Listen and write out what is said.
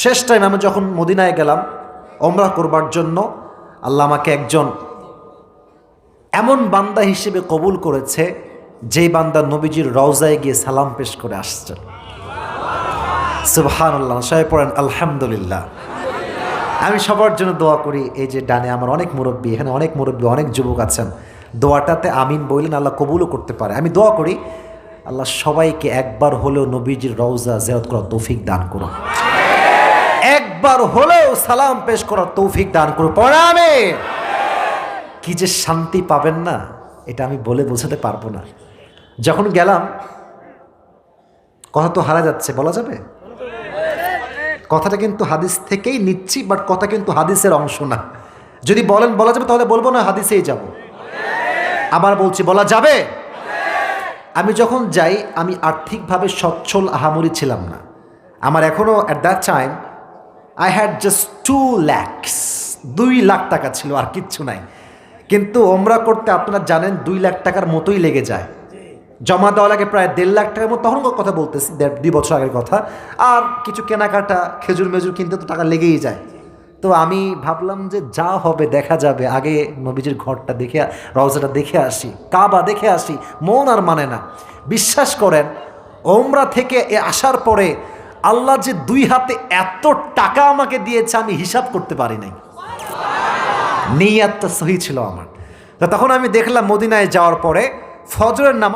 শেষ টাইম আমি যখন মদিনায় গেলাম ওমরা করবার জন্য, আল্লাহ আমাকে একজন এমন বান্দা হিসেবে কবুল করেছে, যেই বান্দা নবীজির রওজায় গিয়ে সালাম পেশ করে আসছেন। সুবহান আল্লাহ সবাই পড়েন, আলহামদুলিল্লাহ। আমি সবার জন্য দোয়া করি, এই যে ডানে আমার অনেক মুরব্বী, এখানে অনেক মুরব্বী, অনেক যুবক আছেন, দোয়াটাতে আমিন বললেন আল্লাহ কবুলও করতে পারে। আমি দোয়া করি, আল্লাহ সবাইকে একবার হলেও নবীজির রওজা জেরত করার তৌফিক দান করো একবার হলেও সালাম পেশ করার তৌফিক দান করো পড়া কি যে শান্তি পাবেন না, এটা আমি বলে বোঝাতে পারব না। যখন গেলাম, কথা তো হারা যাচ্ছে, বলা যাবে? কথাটা কিন্তু হাদিস থেকেই নিচ্ছি বাট কথা কিন্তু হাদিসের অংশ না। যদি বলেন, বলা যাবে, তাহলে বলব না, হাদিসেই যাব। আবার বলছি, বলা যাবে? আমি যখন যাই, আমি আর্থিকভাবে সচ্ছল আহামরি ছিলাম না। আমার এখনও at that time I had just two lakhs দুই লাখ টাকা ছিল, আর কিচ্ছু নাই। কিন্তু ওমরা করতে আপনারা জানেন, দুই লাখ টাকার মতোই লেগে যায়। জমা দেওয়া লাগে প্রায় দেড় লাখ টাকার মতো। তখন কথা বলতেছি, দেড় দুই বছর আগের কথা। আর কিছু কেনাকাটা, খেজুর মেজুর কিনতে তো টাকা লেগেই যায়। তো আমি ভাবলাম যে যা হবে, দেখা যাবে। আগে নবীজির ঘরটা দেখে রওজাটা দেখে আসি, কাবা দেখে আসি। মন আর মানে না। বিশ্বাস করেন, ওমরা থেকে এ আসার পরে আল্লাহ যে দুই হাতে এত টাকা আমাকে দিয়েছে, আমি হিসাব করতে পারি নাই। নিয়াতটা সহি ছিল আমার। তখন আমি দেখলাম মদিনায় যাওয়ার পরে ফজরের নামাজ